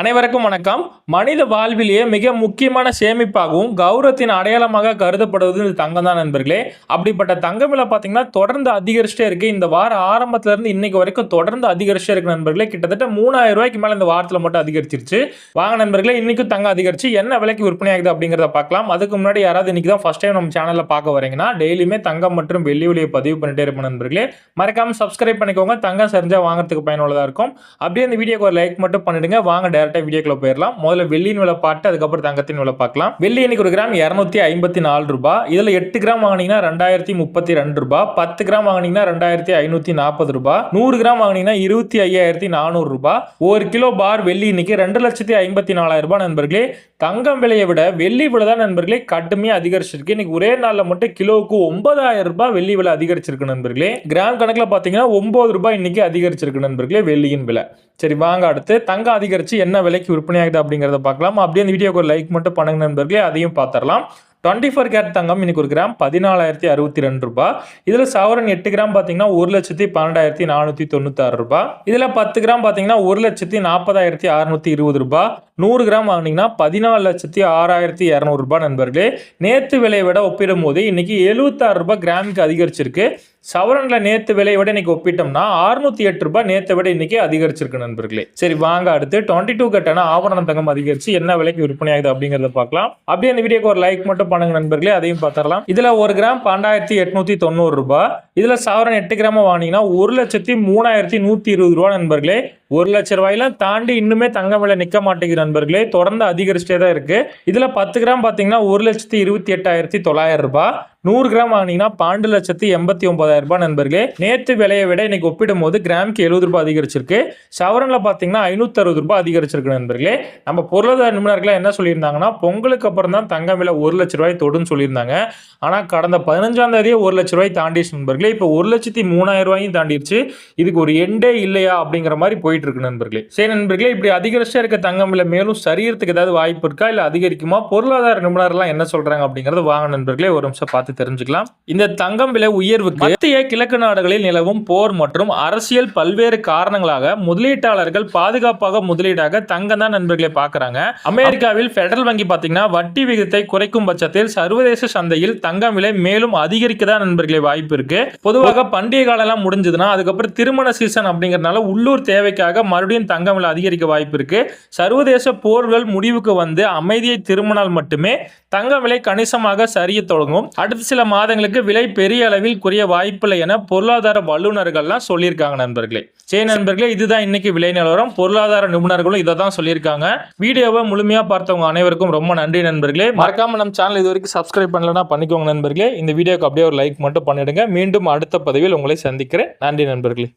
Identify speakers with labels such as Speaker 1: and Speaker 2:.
Speaker 1: அனைவருக்கும் வணக்கம். மனித வாழ்விலேயே மிக முக்கியமான சேமிப்பாகவும் கௌரவத்தின் அடையாளமாக கருதப்படுவது இந்த தங்கம் தான் நண்பர்களே. அப்படிப்பட்ட தங்கம் விலை பார்த்தீங்கன்னா தொடர்ந்து அதிகரிச்சிட்டே இருக்கு. இந்த வார ஆரம்பத்துல இருந்து இன்னைக்கு வரைக்கும் தொடர்ந்து அதிகரிச்சிட்டே இருக்கு நண்பர்களே. கிட்டத்தட்ட மூணாயிரம் ரூபாய்க்கு மேலே இந்த வாரத்தில் மட்டும் அதிகரிச்சிருச்சு. வாங்க நண்பர்களே இன்னைக்கும் தங்கம் அதிகரிச்சு என்ன விலைக்கு விற்பனை ஆகுது அப்படிங்கிறத பார்க்கலாம். அதுக்கு முன்னாடி யாராவது இன்னைக்கு தான் ஃபர்ஸ்ட் டைம் நம்ம சேனலில் பார்க்க வரீங்கன்னா டெய்லியுமே தங்கம் மற்றும் வெள்ளி விலையை பதிவு பண்ணிட்டே இருப்போம் நண்பர்களே. மறக்காம சப்ஸ்கிரைப் பண்ணிக்கோங்க. தங்கம் செஞ்சால் வாங்குறதுக்கு பயனுள்ளதாக இருக்கும். அப்படியே இந்த வீடியோக்கு ஒரு லைக் மட்டும் பண்ணிடுங்க. வாங்க டேரக்டா வீடியோக்குள்ள போயிடலாம் முதல்ல வெள்ளியின் விலை பாட்டு அதுக்கப்புறம் தங்கத்தின் விலை பார்க்கலாம். வெள்ளி இன்னைக்கு ஒரு கிராம் இரநூத்தி ஐம்பத்தி நாலு ரூபாய். இதுல எட்டு கிராம் வாங்கினீங்கன்னா ரெண்டாயிரத்தி முப்பத்தி ரெண்டு ரூபாய். பத்து கிராம் வாங்கினீங்கன்னா ரெண்டாயிரத்தி ஐநூத்தி நாற்பது ரூபாய். நூறு கிராம் வாங்கினீங்கன்னா இருபத்தி ஐயாயிரத்தி நானூறு ரூபாய். ஒரு கிலோ பார் வெள்ளி இன்னைக்கு ரெண்டு லட்சத்தி ஐம்பத்தி நாலாயிரம் ரூபாய் நண்பர்களே. தங்கம் விலையை விட வெள்ளி விலை தான் நண்பர்களே கடுமையாக அதிகரிச்சிருக்கு. இன்னைக்கு ஒரே நாளில் மட்டும் கிலோவுக்கு ஒன்பதாயிரம் ரூபாய் வெள்ளி விலை அதிகரிச்சிருக்கு நண்பர்களே. கிராம் கணக்கில் பார்த்தீங்கன்னா ஒன்பது ரூபாய் இன்னைக்கு அதிகரிச்சிருக்கு நண்பர்களே வெள்ளியின் விலை. சரி வாங்க அடுத்து. தங்கம் அதிகரிச்சு என்ன விலைக்கு விற்பனை ஆகுது அப்படிங்கிறத பார்க்கலாம். அப்படியே இந்த வீடியோக்கு ஒரு லைக் மட்டும் பண்ணுங்க நண்பர்களே அதையும் பார்த்துடலாம். டுவெண்ட்டி ஃபோர் கேரட் தங்கம் இன்னைக்கு ஒரு கிராம் பதினாலாயிரத்தி அறுபத்தி ரெண்டு ரூபாய் இதில் சவரன் எட்டு கிராம் பார்த்தீங்கன்னா ஒரு லட்சத்தி பன்னெண்டாயிரத்தி நானூற்றி தொண்ணூத்தாறு ரூபாய் இதில் பத்து கிராம் பார்த்தீங்கன்னா ஒரு லட்சத்தி நாற்பதாயிரத்தி அறுநூத்தி இருபது ரூபாய் நூறு கிராம் வாங்கினீங்கன்னா பதினாலு லட்சத்தி ஆறாயிரத்தி இரநூறுபா நண்பர்களே. நேற்று விலையை விட ஒப்பிடும் போது இன்றைக்கி எழுபத்தாறு ரூபாய் கிராமுக்கு அதிகரிச்சிருக்கு. சவரனில் நேற்று விலையை விட இன்றைக்கி ஒப்பிட்டோம்னா அறுநூற்றி எட்டு ரூபாய் நேற்றை விட இன்றைக்கி அதிகரிச்சிருக்கு நண்பர்களே. சரி வாங்க அடுத்து. டுவெண்ட்டி டூ கட்டான ஆபரண தங்கம் அதிகரிச்சு என்ன விலைக்கு விற்பனை ஆகுது பார்க்கலாம். அப்படியே அந்த வீடியோக்கு ஒரு லைக் மட்டும் பண்ணுங்க நண்பர்களே அதையும் பார்த்துடலாம். இதில் ஒரு கிராம் பன்னெண்டாயிரத்தி எட்நூற்றி தொண்ணூறு ரூபாய். இதில் சவரன் எட்டு கிராம வாங்கினீங்கன்னா ஒரு லட்சத்தி மூணாயிரத்தி நூற்றி இருபது ரூபா நண்பர்களே. ஒரு லட்ச ரூபாயிலாம் தாண்டி இன்னுமே தங்க விலை நிற்க மாட்டேங்கிறான் நண்பர்களே தொடர்ந்து அதிகரிச்சிட்டே தான் இருக்குது இதில் பத்து கிராம் பார்த்தீங்கன்னா ஒரு லட்சத்தி இருபத்தி எட்டாயிரத்தி தொள்ளாயிரம் ரூபாய். நூறு கிராம் வாங்கினீங்கன்னா பன்னெண்டு லட்சத்தி எண்பத்தி ஒன்பதாயிரம் ரூபாய் நண்பர்களே. நேற்று விலையை விட இன்னைக்கு ஒப்பிடும் போது கிராமுக்கு எழுபது ரூபாய் அதிகரிச்சிருக்கு. சவரனில் பார்த்தீங்கன்னா ஐநூத்தி அறுபது ரூபாய் அதிகரிச்சிருக்கு நண்பர்களே. நம்ம பொருளாதார நிபுணர்கள் என்ன சொல்லியிருந்தாங்கன்னா பொங்கலுக்கு அப்புறம் தான் தங்கம் விலை ஒரு லட்ச ரூபாய் தொடுன்னு சொல்லியிருந்தாங்க. ஆனால் கடந்த பதினஞ்சாம் தேதியே ஒரு லட்ச ரூபாய் தாண்டிச்சு நண்பர்களே. இப்போ ஒரு லட்சத்தி மூணாயிரம் ரூபாயும் தாண்டிடுச்சு இதுக்கு ஒரு எண்டே இல்லையா அப்படிங்கிற மாதிரி போயிட்டு இருக்கு நண்பர்களே. சரி நண்பர்களே இப்படி அதிகரிச்சா இருக்க தங்கம் விலை மேலும் சரியறதுக்கு ஏதாவது வாய்ப்பு இருக்கா? இல்லை அதிகரிக்குமா? பொருளாதார நிபுணர்லாம் என்ன சொல்றாங்க அப்படிங்கறது வாங்க நண்பர்களே. ஒரு நிமிஷம் பார்த்து தெரிஞ்சுக்கலாம். இந்த தங்கம் விலை உயர்வுக்கு மத்திய கிழக்கு நாடுகளில் நிலவும் போர் மற்றும் அரசியல் பல்வேறு காரணங்களாக முதலீட்டாளர்கள் பாதுகாப்பாக முதலீடாக தங்கம் தான் நண்பர்களை பார்க்கறாங்க. அமெரிக்காவில் பெடரல் வங்கி பார்த்தீங்கன்னா வட்டி விகிதத்தை குறைக்கும் பட்சத்தில் சர்வதேச சந்தையில் தங்கம் விலை மேலும் அதிகரிக்க தான் நண்பர்களே வாய்ப்பு இருக்கு. பொதுவாக பண்டிகை காலம் எல்லாம் முடிஞ்சதுன்னா அதுக்கப்புறம் திருமண சீசன் அப்படிங்கறதுனால உள்ளூர் தேவைக்காக மறுபடியும் தங்கம் விலை அதிகரிக்க வாய்ப்பு இருக்கு. சர்வதேச போர்கள் முடிவுக்கு வந்து அமைதியை திரும்பினால் மட்டுமே தங்க விலை கணிசமாக சரிய தொடங்கும். அடுத்து சில மாதங்களுக்கு விலை பெரிய அளவில் குறைய வாய்ப்பில்லை என பொருளாதார வல்லுநர்கள்லாம் சொல்லியிருக்காங்க நண்பர்களே. சரி நண்பர்களே இதுதான் இன்னைக்கு விலை நிலவரம். பொருளாதார நிபுணர்களும் இதை தான் சொல்லியிருக்காங்க. வீடியோவை முழுமையாக பார்த்தவங்க அனைவருக்கும் ரொம்ப நன்றி நண்பர்களே. மறக்காம நம்ம சேனல் இது வரைக்கும் சப்ஸ்கிரைப் பண்ணலன்னா பண்ணிக்கோங்க நண்பர்களே. இந்த வீடியோக்கு அப்படியே ஒரு லைக் மட்டும் பண்ணிடுங்க. மீண்டும் அடுத்த பதவியில் உங்களை சந்திக்கிறேன். நன்றி நண்பர்களே.